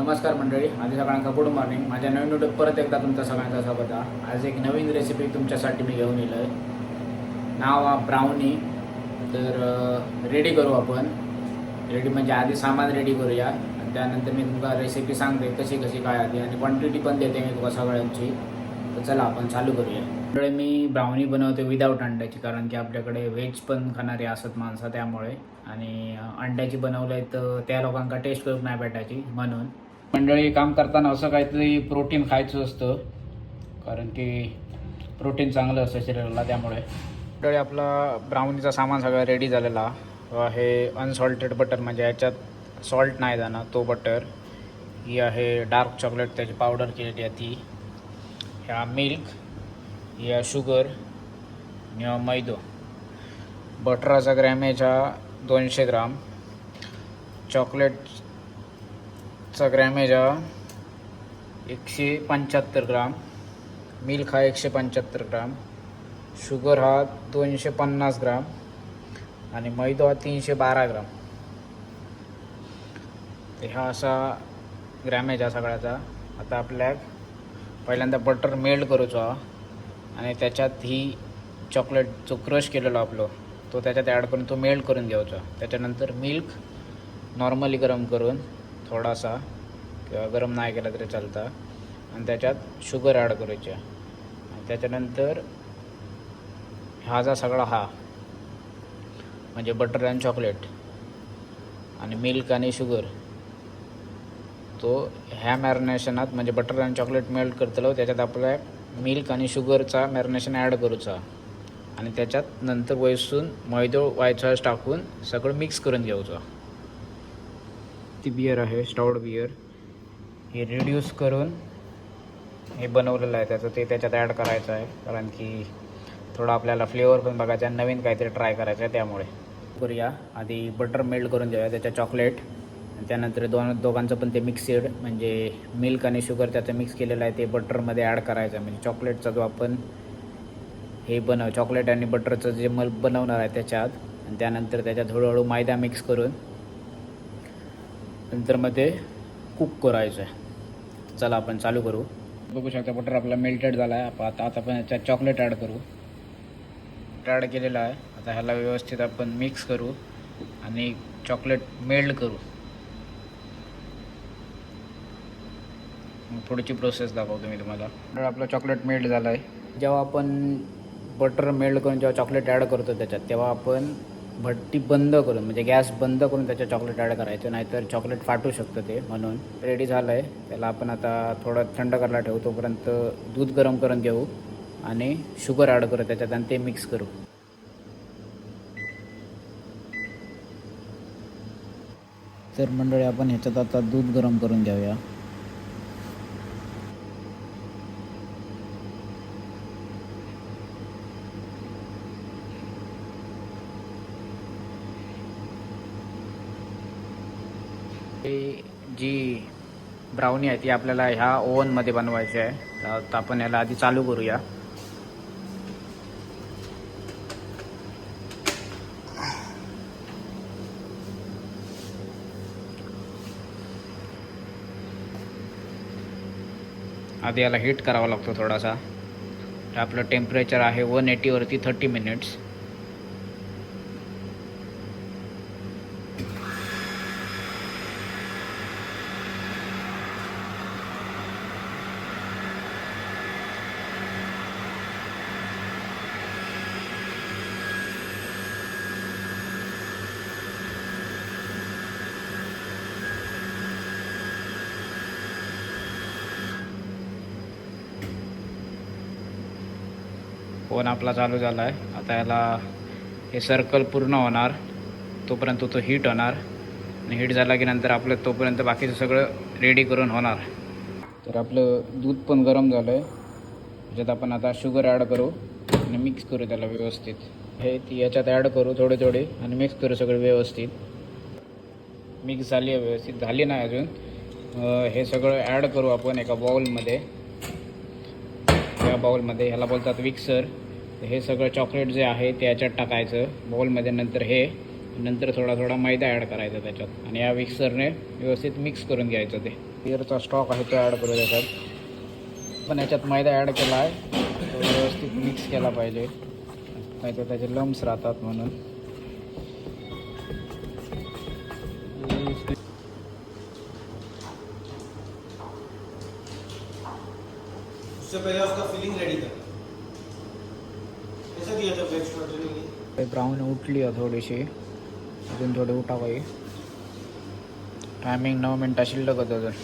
नमस्कार मंडळी आधी सगळ्यांका गुड मॉर्निंग माझ्या नवीन व्हिडिओ परत एकदा तुमचा सगळ्यांचा स्वागत आहे. आज एक नवीन रेसिपी तुमच्यासाठी मी घेऊन येलो आहे नाव आहे ब्राउनी तर रेडी करू आपण. रेडी म्हणजे आधी सामान रेडी करूया. आणि त्यानंतर मी तुमका रेसिपी सांगते कशी कशी काय आधी. आणि क्वांटिटी पण देते मी तुला सगळ्यांची. तर चला आपण चालू करूया. मंडळी मी ब्राउनी बनवते विदाऊट अंड्याची. कारण की आपल्याकडे व्हेज पण खाणारे असत माणसं त्यामुळे. आणि अंड्याची अंड्याची बनवलंय तर त्या लोकांका टेस्ट करून नाही भेटायची म्हणून मंडळी काम करताना असं काहीतरी प्रोटीन खायचं असतं. कारण की प्रोटीन चांगलं असतं शरीराला त्यामुळे. मंडळी आपला ब्राउनीचा सामान सगळा रेडी झालेला. हे अनसॉल्टेड बटर म्हणजे याच्यात सॉल्ट नाही जाणार तो बटर ही आहे डार्क चॉकलेट त्याची पावडर केलेली आहे ती. ह्या मिल्क ह्या शुगर आणि मैदो. बटराचा ग्रॅमेज हा दोनशे ग्राम. चॉकलेट चा ग्रॅमेज हा एकशे पंच्याहत्तर ग्राम. मिल्क हा एकशे पंच्याहत्तर ग्राम. शुगर हा दोनशे पन्नास ग्राम. आणि मैदो हा तीनशे बारा ग्राम. तर हा असा ग्रॅमेज हा सगळ्याचा. आता आपल्याक पहिल्यांदा बटर मेल्ट करूचो हा. आणि त्याच्यात ही चॉकलेट जो क्रश केलेलो आपलो तो त्याच्यात ॲड करून तो मेल्ट करून घ्यायचा. त्याच्यानंतर मिल्क नॉर्मली गरम करून थोडासा किंवा गरम नाही केला तरी चालता. आणि त्याच्यात शुगर ॲड करायची. आणि त्याच्यानंतर हा जा सगळा हा. म्हणजे बटर अँड चॉकलेट. आणि मिल्क आणि शुगर. तो ह्या मॅरिनेशनात म्हणजे बटर आणि चॉकलेट मेल्ट करतलो त्याच्यात आपल्या मिल्क आणि शुगरचा मॅरिनेशन ॲड करूचा. आणि त्याच्यात नंतर वयसून मैदो वायचा टाकून सगळं मिक्स करून घ्यायचं. ती बियर आहे स्टाउड बियर. हे रिड्यूस करून हे बनवलेलं आहे त्याचं. ते त्याच्यात ॲड करायचं आहे. कारण की थोडं आपल्याला फ्लेवर पण बघायचा आहे. नवीन काहीतरी ट्राय करायचं आहे त्यामुळे. करूया. आधी बटर मेल्ट करून देऊया त्याच्या चॉकलेट आणि त्यानंतर दोन दोघांचं पण ते मिक्सेड म्हणजे मिल्क आणि शुगर त्याचं मिक्स केलेलं आहे. ते बटरमध्ये ॲड करायचं आहे. म्हणजे चॉकलेटचा जो आपण हे बनव चॉकलेट आणि बटरचं जे मल बनवणार आहे त्याच्यात. आणि त्यानंतर त्याच्यात हळूहळू मैदा मिक्स करून नंतर मग ते कुक करायचं आहे. चला आपण चालू करू. बघू शकता बटर आपला मेल्टेड झाला आहे आपण आता आता आपण याच्यात चॉकलेट ॲड करू. ॲड केलेला आहे. आता ह्याला व्यवस्थित आपण मिक्स करू आणि चॉकलेट मेल्ड करू. पुढची प्रोसेस दाखवतो मी तुम्हाला. तर आपलं चॉकलेट मेल्ट झालं आहे जेव्हा आपण बटर मेल्ट करून जेव्हा चॉकलेट ॲड करतो त्याच्यात तेव्हा आपण भट्टी बंद करून म्हणजे गॅस बंद करून त्याच्या चॉकलेट ॲड करायचं नाहीतर चॉकलेट फाटू शकतं ते म्हणून. रेडी झालं आहे त्याला आपण आता थोडं थंड करायला ठेवू तोपर्यंत दूध गरम करून घेऊ आणि शुगर ॲड करू त्याच्यात आणि ते मिक्स करू. तर मंडळी आपण ह्याच्यात आता दूध गरम करून घेऊया ही जी ब्राउनी आहे ती आपल्याला ह्या ओव्हनमध्ये बनवायची आहे. तर आता आपण याला आधी चालू करूया. आधी याला हीट करावा लागतो थोडासा. आपलं टेम्परेचर आहे वन एटीवरती थर्टी मिनिट्स फोन आपला चालू झाला आहे आता याला हे सर्कल पूर्ण होणार. तोपर्यंत तो हीट होणार. आणि हीट झाला की नंतर आपलं तोपर्यंत बाकीचं सगळं रेडी करून होणार. तर आपलं दूध पण गरम झालं आहे त्याच्यात आपण आता शुगर ॲड करू आणि मिक्स करू त्याला व्यवस्थित. हे ती याच्यात ॲड करू थोडे थोडे आणि मिक्स करू सगळं व्यवस्थित. मिक्स झाली आहे व्यवस्थित. झाली नाही अजून. हे सगळं ॲड करू आपण एका बाउलमध्ये या बाउलमध्ये ह्याला बोलतात विक्सर. हे सगळं चॉकलेट जे आहे ते याच्यात टाकायचं. बाउलमध्ये नंतर हे नंतर थोडा थोडा मैदा ॲड करायचा त्याच्यात. आणि या मिक्सरने व्यवस्थित मिक्स करून घ्यायचं ते. बिअरचा स्टॉक आहे तो ॲड करू त्याच्यात. पण याच्यात मैदा ॲड केला आहे. तो व्यवस्थित मिक्स केला पाहिजे. नाही तर त्याचे लम्स राहतात म्हणून. उससे पहले उसका फिलिंग रेडी कर कैसा दिया था ब्रेक स्टार्टर ने ते ब्राऊन उठली आहे थोडीशी अजून थोडे थोडी उठावाई टायमिंग नऊ मिनटं शिल्लक होतं जर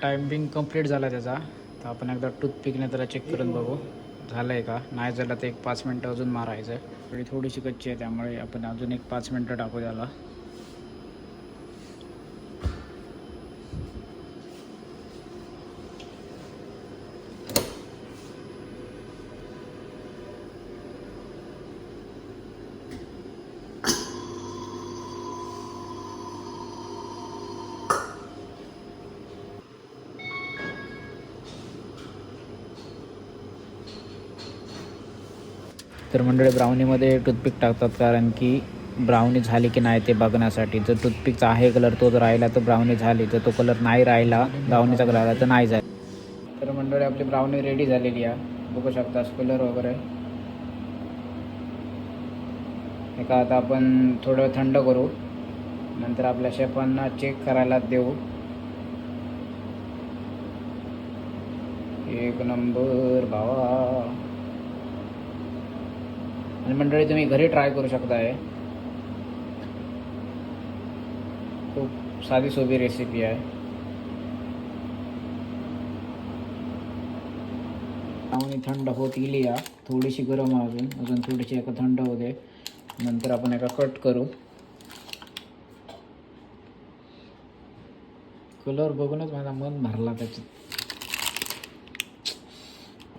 टायमिंग कंप्लीट झाला त्याचा। तर आपण एकदा टूथपिकने त्याला चेक करून बघू। झालं आहे का? नाही झालं तर एक पाच मिनटं अजून मारायचं आहे थोडीशी कच्ची आहे त्यामुळे आपण अजून एक पाच मिनटं टाकू त्याला. तर मंडळी ब्राउनीमध्ये टूथपिक टाकतात कारण की ब्राउनी झाली की नाही ते बघण्यासाठी. जर टूथपिकचा आहे कलर तो जर राहिला तर ब्राउनी झाली जर तो कलर नाही राहिला ब्राउनीचा कलर आला तर नाही झाला. तर मंडळी आपली ब्राउनी रेडी झालेली आहे. बघू शकता कलर वगैरे. एका आता आपण थोडं थंड करू. नंतर आपल्या शेफांना चेक करायला देऊ. एक नंबर भावा. आणि मंडळी तुम्ही घरी ट्राय करू शकताय. खूप साधी सोपी रेसिपी आहे. आणि थंड होत गेली या. थोडीशी गरम अजून. अजून थोडीशी एका थंड होते नंतर आपण एका कट करू. कलर बघूनच माझा मन भरला त्याच्यात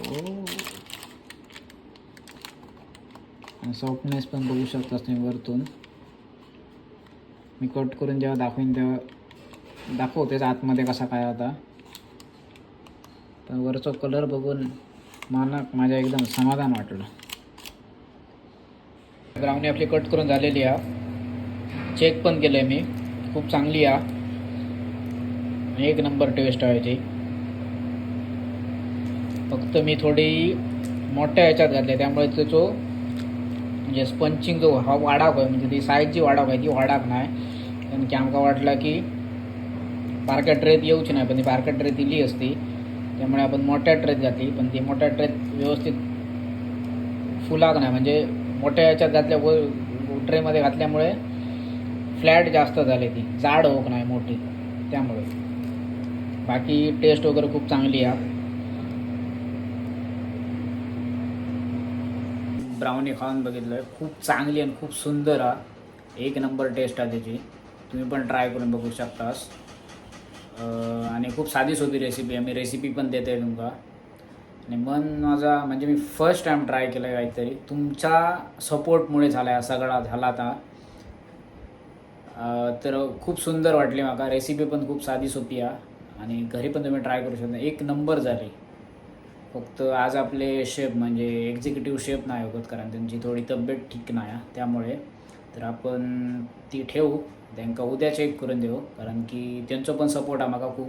ओ आणि सॉफ्टनेस पण बघू शकता तुम्ही वरतून. मी कट करून जेव्हा दाखवीन तेव्हा दाखवतेच आतमध्ये कसा काय होता. पण वरचा कलर बघून मला माझ्या एकदम समाधान वाटलं. ब्राउनी आपली कट करून झालेली आहे. चेक पण केलं आहे मी. खूप चांगली आहे. एक नंबर टेस्ट आहे ती. फक्त मी थोडी मोठ्या ह्याच्यात घातली त्यामुळे त्याचो म्हणजे स्पंचिंग जो हा वाडाक आहे म्हणजे ती साईज जी वाडाक आहे ती वाडाक नाही कारण की आमका वाटलं की बारक्या ट्रेत येऊची नाही पण ती बारक्या ट्रेत इली असती. त्यामुळे आपण मोठ्या ट्रेत जाते पण ती मोठ्या ट्रेत व्यवस्थित फुलाक नाही म्हणजे मोठ्या याच्यात घातल्या ट्रेमध्ये घातल्यामुळे फ्लॅट जास्त झाली ती. जाड होक नाही मोठी. त्यामुळे. बाकी टेस्ट वगैरे खूप चांगली आहे. ब्राउनी खाऊन बघितलं. आहे खूप चांगली आणि खूप सुंदर आहे एक नंबर टेस्ट आहे त्याची. तुम्ही पण ट्राय करून बघू शकतास. आणि खूप साधी सोपी रेसिपी आहे मी रेसिपी पण देते तुमका. आणि मन माझा म्हणजे मी फर्स्ट टाईम ट्राय केलं आहे काहीतरी. तुमच्या सपोर्टमुळे झाला आहे सगळा झाला आता. तर खूप सुंदर वाटली माका. रेसिपी पण खूप साधी सोपी आहे आणि घरी पण तुम्ही ट्राय करू शकता. एक नंबर झाली. फक्त आज आपले शेफ म्हणजे एक्झिक्युटिव्ह शेफ नाही होत कारण त्यांची थोडी तब्येत ठीक नाही आहे. त्यामुळे तर आपण ती ठेवू. त्यांना उद्या चेक करून देऊ. कारण की त्यांचो पण सपोर्ट आहे म्हाका खूप.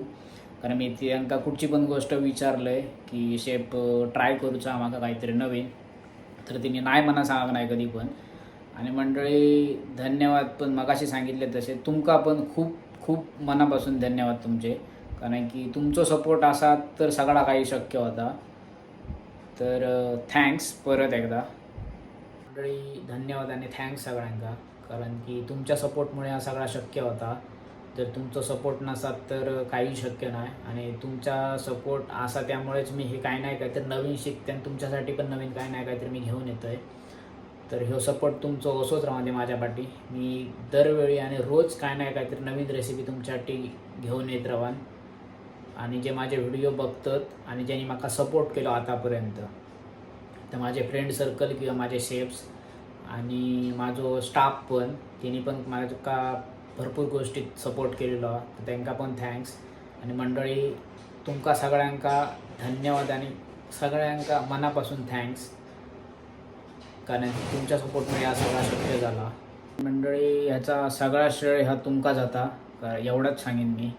कारण मी त्यांना कुठची पण गोष्ट विचारलं आहे की शेफ ट्राय करूचा म्हाका काहीतरी नवीन. तर तिने नाही म्हणा सांगा नाही कधी पण. आणि मंडळी धन्यवाद पण मगाशी सांगितले तसे. तुमका पण खूप खूप मनापासून धन्यवाद तुमचे. कारण की तुमचा सपोर्ट असा तर सगळा काही शक्य होता. तर थँक्स परत एकदा. मंडळी धन्यवाद आणि थँक्स सगळ्यांका कारण की तुमच्या सपोर्टमुळे हा सगळा शक्य होता. जर तुमचा सपोर्ट नसात तर काही शक्य नाही. आणि तुमचा सपोर्ट असा त्यामुळेच मी हे काय नाही काहीतरी नवीन शिकते आणि तुमच्यासाठी पण नवीन काय नाही काहीतरी मी घेऊन येतो आहे तर ह्यो सपोर्ट तुमचं असोच राहू दे मी दरवेळी आणि रोज काय नाही काहीतरी नवीन रेसिपी तुमच्यासाठी घेऊन येत राहान. आणि जे माझे व्हिडिओ बघतात आणि ज्यांनी म्हाका सपोर्ट केलो आतापर्यंत तर माझे फ्रेंड सर्कल किंवा माझे शेफ्स आणि माझो स्टाफ पण त्यांनी पण म्हाका भरपूर गोष्टीत सपोर्ट केलेलो हा तर तांकां पण थँक्स आणि मंडळी तुमका सगळ्यांका धन्यवाद आणि सगळ्यांका मनापासून थँक्स कारण तुमच्या सपोर्टमुळे हा सगळा शक्य झाला. मंडळी ह्याचा सगळा श्रेय हा तुमका जाता एवढंच सांगेन मी.